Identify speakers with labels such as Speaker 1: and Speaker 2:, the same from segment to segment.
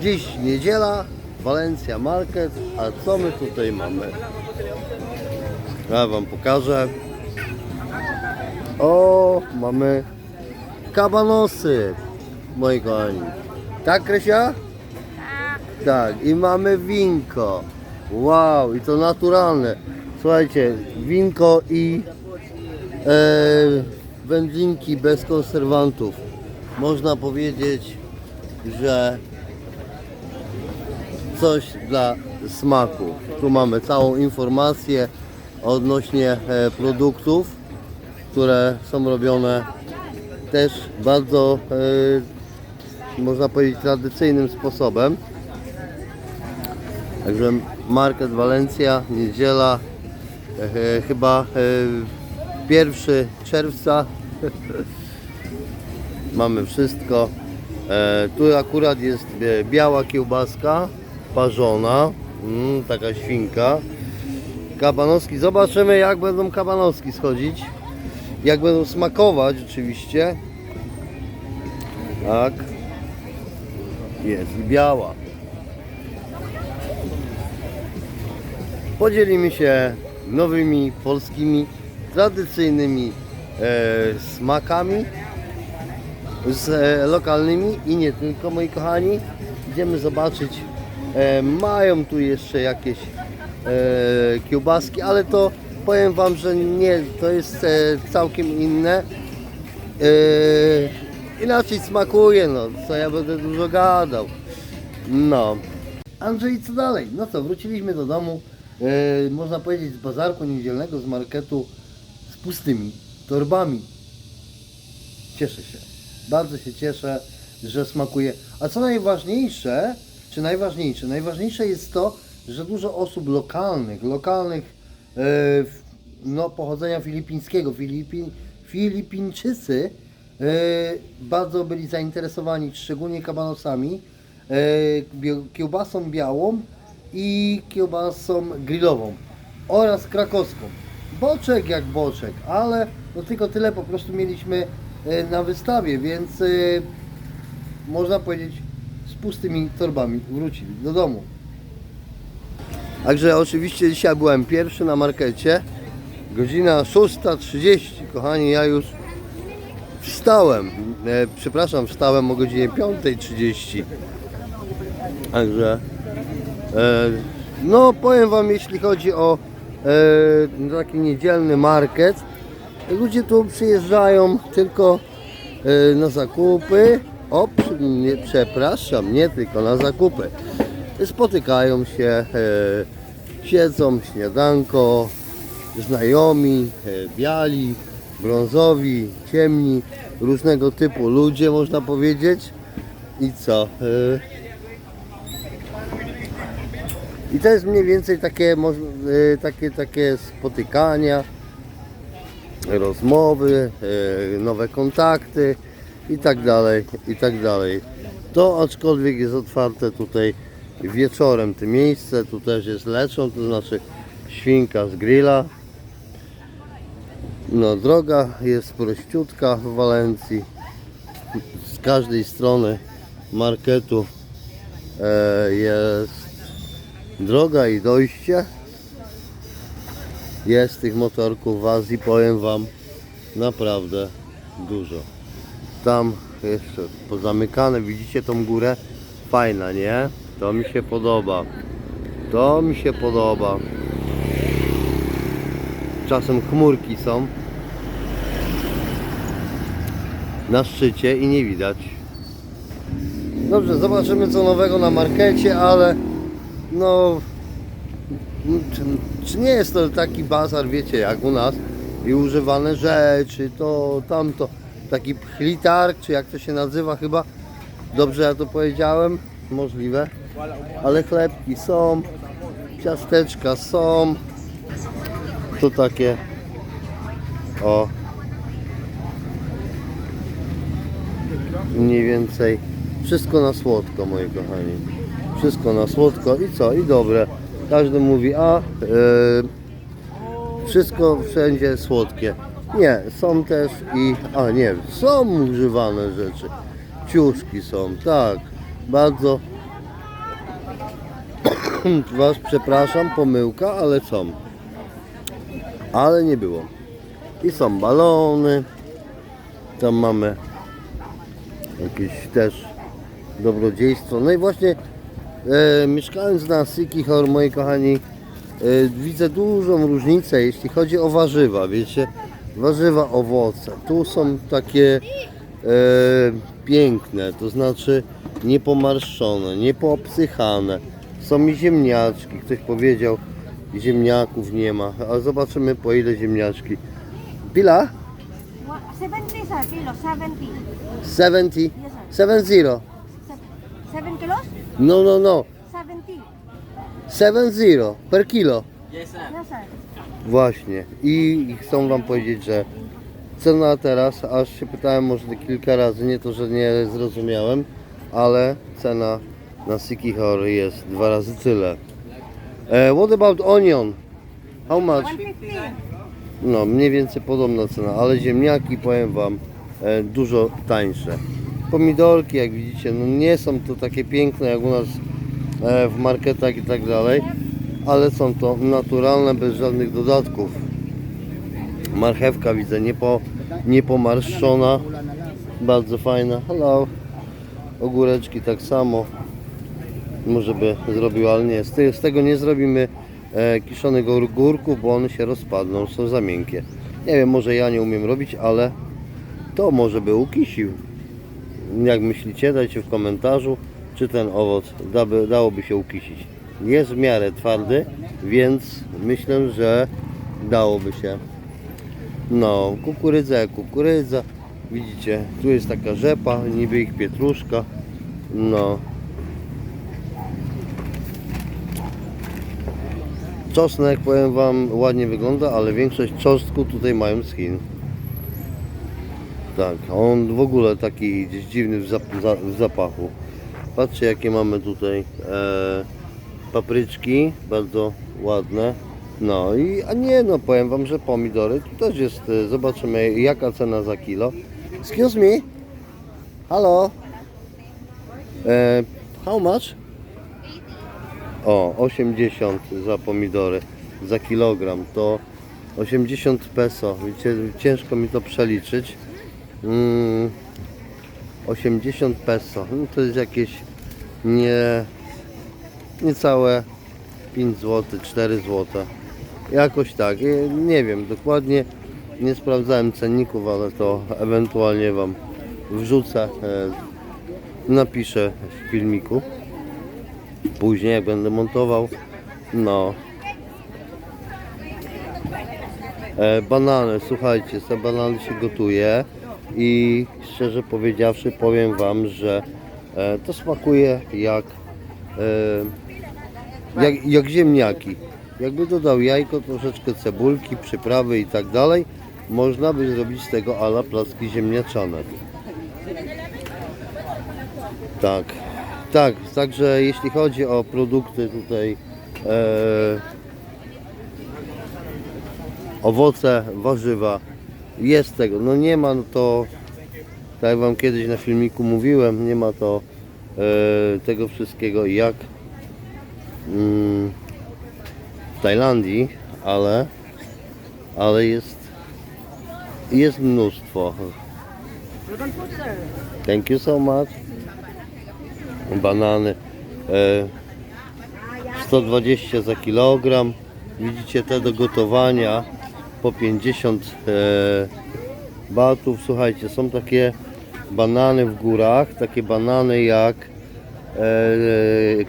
Speaker 1: Dziś niedziela, Walencja Market, a co my tutaj mamy? Ja wam pokażę. O, mamy kabanosy, moi kochani. Tak, Krysia? Tak, i mamy winko. Wow, i to naturalne. Słuchajcie, winko i e, wędlinki bez konserwantów. Można powiedzieć, że coś dla smaku. Tu mamy całą informację odnośnie e, produktów, które są robione też bardzo, e, można powiedzieć, tradycyjnym sposobem. Także Market Walencja, niedziela, e, chyba e, 1 czerwca. Mamy wszystko. Tu akurat jest biała kiełbaska, parzona, mm, taka świnka. Kabanoski, zobaczymy jak będą kabanoski schodzić. Jak będą smakować oczywiście. Tak. Jest biała. Podzielimy się nowymi polskimi tradycyjnymi e, smakami z e, lokalnymi i nie tylko moi kochani. Idziemy zobaczyć. E, mają tu jeszcze jakieś e, kiełbaski, ale to powiem wam, że nie, to jest e, całkiem inne. E, inaczej smakuje, no co ja będę dużo gadał. No. Andrzej, co dalej? No co, wróciliśmy do domu, e, można powiedzieć z bazarku niedzielnego, z marketu z pustymi torbami. Cieszę się. Bardzo się cieszę, że smakuje. A co najważniejsze, czy najważniejsze? Najważniejsze jest to, że dużo osób lokalnych, lokalnych e, no, pochodzenia filipińskiego, Filipin, Filipińczycy e, bardzo byli zainteresowani, szczególnie kabanosami, e, kiełbasą białą i kiełbasą grillową oraz krakowską. Boczek jak boczek, ale no tylko tyle po prostu mieliśmy na wystawie, więc można powiedzieć pustymi torbami wrócili do domu. Także oczywiście dzisiaj byłem pierwszy na markecie. Godzina 6.30. Kochani, ja już wstałem. E, przepraszam, wstałem o godzinie 5.30. Także e, no powiem Wam, jeśli chodzi o e, taki niedzielny market, ludzie tu przyjeżdżają tylko e, na zakupy. O, nie, przepraszam, nie tylko na zakupy. Spotykają się, e, siedzą, śniadanko, znajomi, e, biali, brązowi, ciemni, różnego typu ludzie można powiedzieć. I co? E, i to jest mniej więcej takie, e, takie, takie spotykania, rozmowy, e, nowe kontakty i tak dalej, i tak dalej. To aczkolwiek jest otwarte tutaj wieczorem, to miejsce, tu też jest leczą, to znaczy świnka z grilla. No droga jest prościutka w Walencji. Z każdej strony marketu e, jest droga i dojście. Jest tych motorków w Azji, powiem Wam, naprawdę dużo. Tam jeszcze pozamykane, widzicie tą górę? Fajna, nie? To mi się podoba. To mi się podoba. Czasem chmurki są na szczycie i nie widać. Dobrze, zobaczymy co nowego na markecie, ale no czy, czy nie jest to taki bazar, wiecie, jak u nas i używane rzeczy, to tamto, taki pchlitarg, czy jak to się nazywa chyba, dobrze ja to powiedziałem, możliwe, ale chlebki są, ciasteczka są, to takie, o, mniej więcej wszystko na słodko, moi kochani. Wszystko na słodko i co? I dobre. Każdy mówi, a e, wszystko wszędzie słodkie. Nie, są też i, a nie, są używane rzeczy. Ciuszki są, tak. Bardzo Was przepraszam, pomyłka, ale są. Ale nie było. I są balony. Tam mamy jakieś też dobrodziejstwo. No i właśnie e, mieszkając na Sikihor, moi kochani, e, widzę dużą różnicę, jeśli chodzi o warzywa. Wiecie, warzywa, owoce. Tu są takie e, piękne, to znaczy niepomarszczone, niepoobsychane. Są i ziemniaczki. Ktoś powiedział, ziemniaków nie ma. A zobaczymy po ile ziemniaczki. Pila?
Speaker 2: What? 70 sir, kilo, 70.
Speaker 1: 70?
Speaker 2: Yes,
Speaker 1: 70?
Speaker 2: Se- 7 kilos?
Speaker 1: No, no, no.
Speaker 2: 70.
Speaker 1: 70 per kilo.
Speaker 2: Yes, sir.
Speaker 1: Właśnie. I chcą Wam powiedzieć, że cena teraz, aż się pytałem może kilka razy, nie to, że nie zrozumiałem, ale cena na Sikihor jest dwa razy tyle. E, what about onion? How much?
Speaker 2: 150.
Speaker 1: No, mniej więcej podobna cena, ale ziemniaki, powiem Wam, e, dużo tańsze. Pomidorki, jak widzicie, no nie są to takie piękne jak u nas e, w marketach i tak dalej, ale są to naturalne, bez żadnych dodatków. Marchewka widzę, niepo, niepomarszczona, bardzo fajna. Hello. Ogóreczki tak samo. Może by zrobił, ale nie. Z, te, z tego nie zrobimy e, kiszonych ogórków, bo one się rozpadną, są za miękkie. Nie wiem, może ja nie umiem robić, ale to może by ukisił. Jak myślicie, dajcie w komentarzu, czy ten owoc daby, dałoby się ukisić. Jest w miarę twardy, więc myślę, że dałoby się. No, kukurydza kukurydza. Widzicie, tu jest taka rzepa, niby ich pietruszka. No, Czosnek, powiem Wam, ładnie wygląda, ale większość czosnku tutaj mają z Chin. Tak, on w ogóle taki gdzieś dziwny w, zap- za- w zapachu. Patrzcie jakie mamy tutaj e, papryczki, bardzo ładne. No i, a nie no, powiem Wam, że pomidory też jest, e, zobaczymy jaka cena za kilo. Excuse me? Halo? E, how much? O, 80 za pomidory za kilogram to 80 peso. Wiecie, ciężko mi to przeliczyć. Mm, 80 peso. No to jest jakieś nie niecałe 5 zł, 4 zł. Jakoś tak. Nie- wiem dokładnie. Nie sprawdzałem cenników, ale to ewentualnie Wam wrzucę. e, Napiszę w filmiku później jak będę montował no e, banany słuchajcie te banany się gotuje i szczerze powiedziawszy powiem wam że e, to smakuje jak jak, jak ziemniaki. Jakby dodał jajko troszeczkę cebulki przyprawy i tak dalej można by zrobić z tego ala placki ziemniaczane tak, tak, także jeśli chodzi o produkty tutaj, e, owoce, warzywa, jest tego, no nie ma to, tak jak Wam kiedyś na filmiku mówiłem, nie ma to e, tego wszystkiego jak w Tajlandii, ale, ale jest, jest mnóstwo. Thank you so much. Banany e, 120 za kilogram. Widzicie te do gotowania po 50 e, batów. Słuchajcie są takie banany w górach takie banany jak e,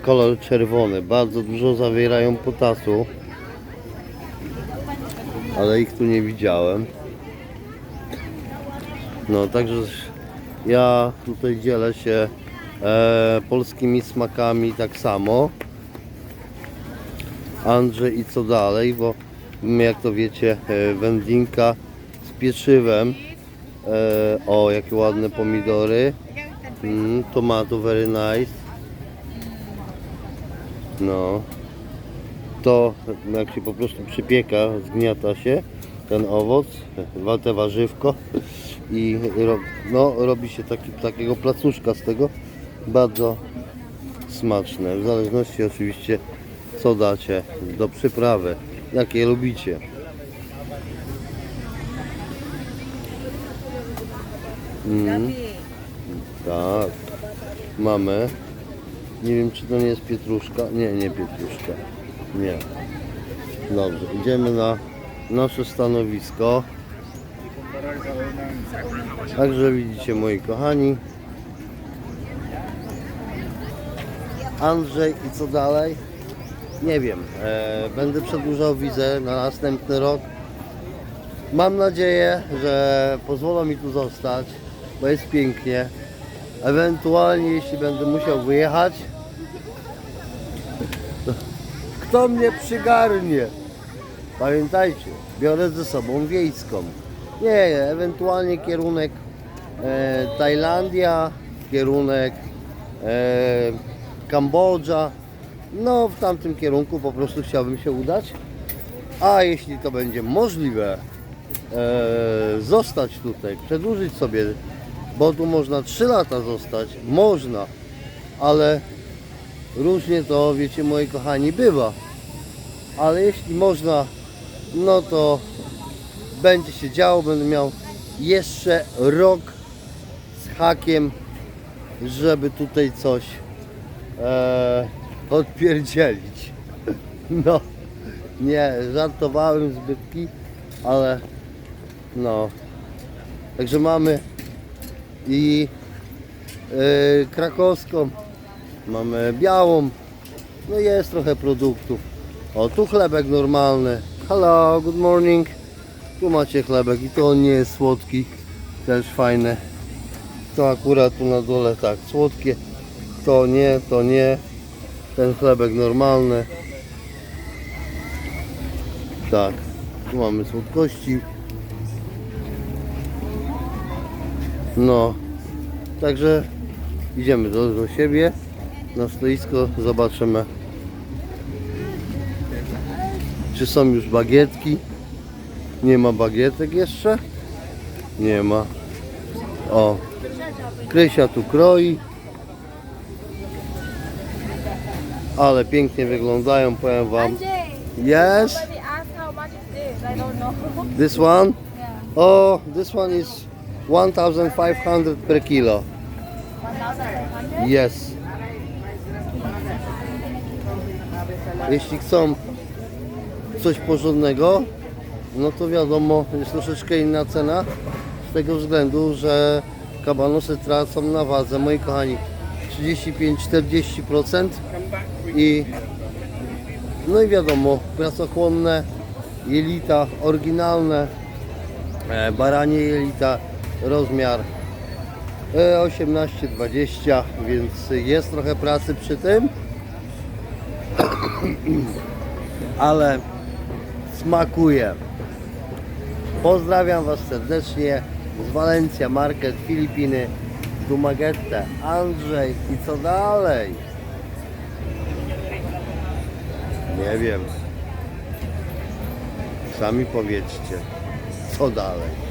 Speaker 1: kolor czerwony bardzo dużo zawierają potasu ale ich tu nie widziałem no także ja tutaj dzielę się e, polskimi smakami tak samo. Andrzej i co dalej, bo jak to wiecie, e, wędlinka z pieczywem. E, o, jakie ładne pomidory. Mm, tomato very nice. No. To jak się po prostu przypieka, zgniata się ten owoc, te warzywko i no, robi się taki, takiego placuszka z tego bardzo smaczne w zależności oczywiście co dacie do przyprawy, jakie lubicie. Mm, tak, mamy. Nie wiem, czy to nie jest pietruszka. Nie, nie pietruszka. Nie. Dobrze, idziemy na nasze stanowisko. Także widzicie, moi kochani. Andrzej i co dalej? Nie wiem. E, będę przedłużał wizę na następny rok. Mam nadzieję, że pozwolą mi tu zostać, bo jest pięknie. Ewentualnie, jeśli będę musiał wyjechać, to kto mnie przygarnie? Pamiętajcie, biorę ze sobą wiejską. Nie, ewentualnie kierunek e, Tajlandia, kierunek e, Kambodża. No, w tamtym kierunku po prostu chciałbym się udać. A jeśli to będzie możliwe, e, zostać tutaj, przedłużyć sobie, bo tu można 3 lata zostać, można, ale różnie to, wiecie, moi kochani, bywa. Ale jeśli można, no to będzie się działo, będę miał jeszcze rok z hakiem, żeby tutaj coś e. No, nie, żartowałem zbytki, ale no. Także mamy i e, krakowską, mamy białą, no jest trochę produktów. O, tu chlebek normalny. Hello, good morning. Tu macie chlebek i to nie jest słodki, też fajny. To akurat tu na dole tak, słodkie. To nie, to nie. Ten chlebek normalny. Tak, tu mamy słodkości. No, także idziemy do, do siebie na stoisko, zobaczymy czy są już bagietki. Nie ma bagietek jeszcze? Nie ma. O, Krysia tu kroi. Ale pięknie wyglądają, powiem wam. Yes,
Speaker 3: this?
Speaker 1: One. Oh, this one is 1500 per kilo.
Speaker 3: 1,500?
Speaker 1: Yes. Jeśli chcą coś porządnego, no to wiadomo, jest troszeczkę inna cena. Z tego względu, że kabanosy tracą na wadze, moi kochani, 35-40% i no i wiadomo, pracochłonne, jelita oryginalne, e, baranie jelita, rozmiar E, 18-20, więc jest trochę pracy przy tym. Ale smakuje. Pozdrawiam Was serdecznie z Walencja Market, Filipiny, Dumaguete, Andrzej i co dalej? Nie wiem. Sami powiedzcie, co dalej.